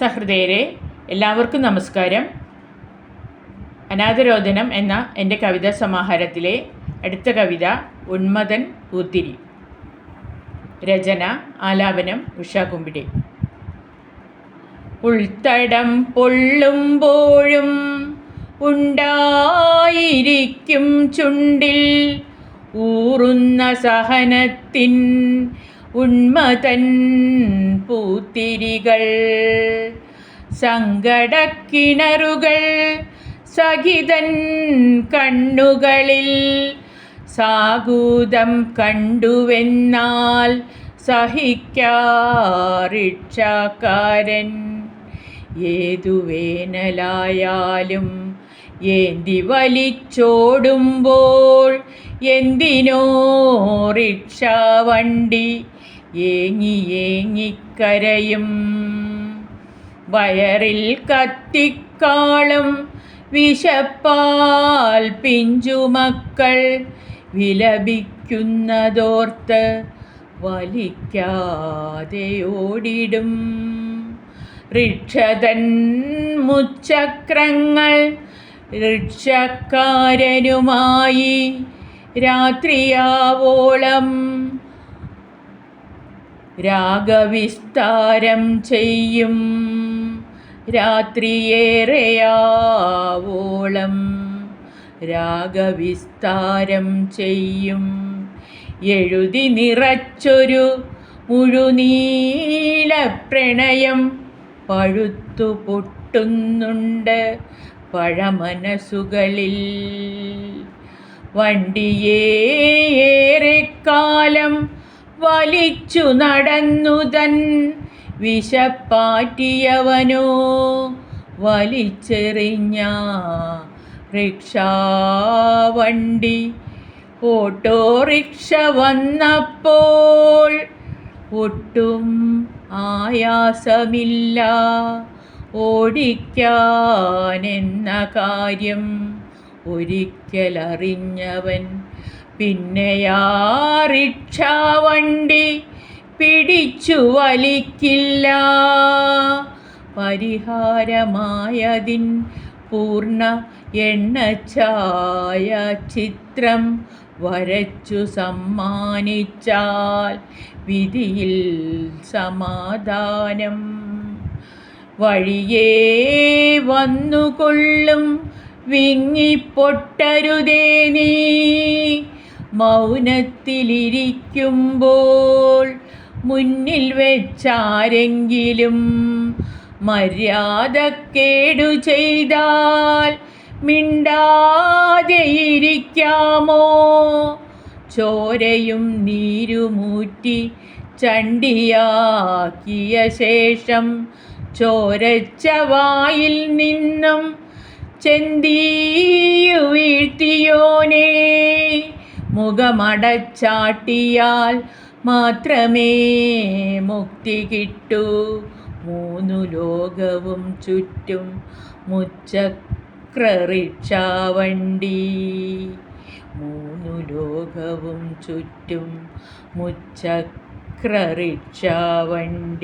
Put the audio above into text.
സഹൃദയരെ എല്ലാവർക്കും നമസ്കാരം. അനാഥരോധനം എന്ന എന്റെ കവിതാ സമാഹാരത്തിലെ അടുത്ത കവിത ഉന്മദൻ പൂത്തിരി. രചന ആലാപനം ഉഷാകുമ്പിടി ഉൾത്തടം പൊള്ളുമ്പോഴും ഉണ്ടായിരിക്കും ചുണ്ടിൽ ഊറുന്ന സഹനത്തിൻ ഉന്മതൻ പൂത്തിരികൾ സങ്കടക്കിണറുകൾ സഹിതൻ കണ്ണുകളിൽ സാഗൂതം കണ്ടുവെന്നാൽ സഹിക്കാറിക്ഷക്കാരൻ. ഏതു വേനലായാലും ഏന്തി വലിച്ചോടുമ്പോൾ എന്തിനോ റിക്ഷ വണ്ടി ഏങ്ങി ഏങ്ങിക്കരയും വയറിൽ കത്തിക്കാളും വിശപ്പാൽ പിഞ്ചുമക്കൾ വിലപിക്കുന്നതോർത്ത് വലിക്കാതെ ഓടിടും ഋക്ഷതൻ മുച്ചക്രങ്ങൾ ഋക്ഷക്കാരനുമായി രാത്രിയാവോളം രാഗവിസ്താരം ചെയ്യും. രാത്രിയേറെയാവോളം രാഗവിസ്താരം ചെയ്യും. എഴുതി നിറച്ചൊരു മുഴുനീല പ്രണയം പഴുത്തു പൊട്ടുന്നുണ്ട് പഴമനസുകളിൽ. വണ്ടിയേ ഏറെക്കാലം വലിച്ചു നടന്നുതൻ വിശപ്പാറ്റിയവനോ. വലിച്ചെറിഞ്ഞ റിക്ഷാവണ്ടി ഓട്ടോറിക്ഷ വന്നപ്പോൾ ഒട്ടും ആയാസമില്ല. ഓടിക്കാനെന്ന കാര്യം ഒരിക്കലറിഞ്ഞവൻ പിന്നെയാ റിക്ഷാവണ്ടി പിടിച്ചു വലിക്കില്ല. പരിഹാരമായതിൻ പൂർണ എണ്ണച്ചായ ചിത്രം വരച്ചു സമ്മാനിച്ചാൽ വിധിയിൽ സമാധാനം. വഴിയേ വന്നുകൊള്ളും വിങ്ങിപ്പൊട്ടരുതേ നീ. മൗനത്തിലിരിക്കുമ്പോൾ മുന്നിൽ വെച്ചാരെങ്കിലും മര്യാദക്കേടു ചെയ്താൽ മിണ്ടാതെയിരിക്കാമോ? ചോരയും നീരുമൂറ്റി ചണ്ടിയാക്കിയ ശേഷം ചോരച്ച വായിൽ നിന്നും ചെന്തീയു വീഴ്ത്തിയോനേ. മുഖമടച്ചാട്ടിയാൽ മാത്രമേ മുക്തി കിട്ടൂ. മൂന്നു ലോകവും ചുറ്റും മുച്ചക്രറിക്ഷാവണ്ടി. മൂന്നു ലോകവും ചുറ്റും മുച്ചക്രറിക്ഷാവണ്ടി.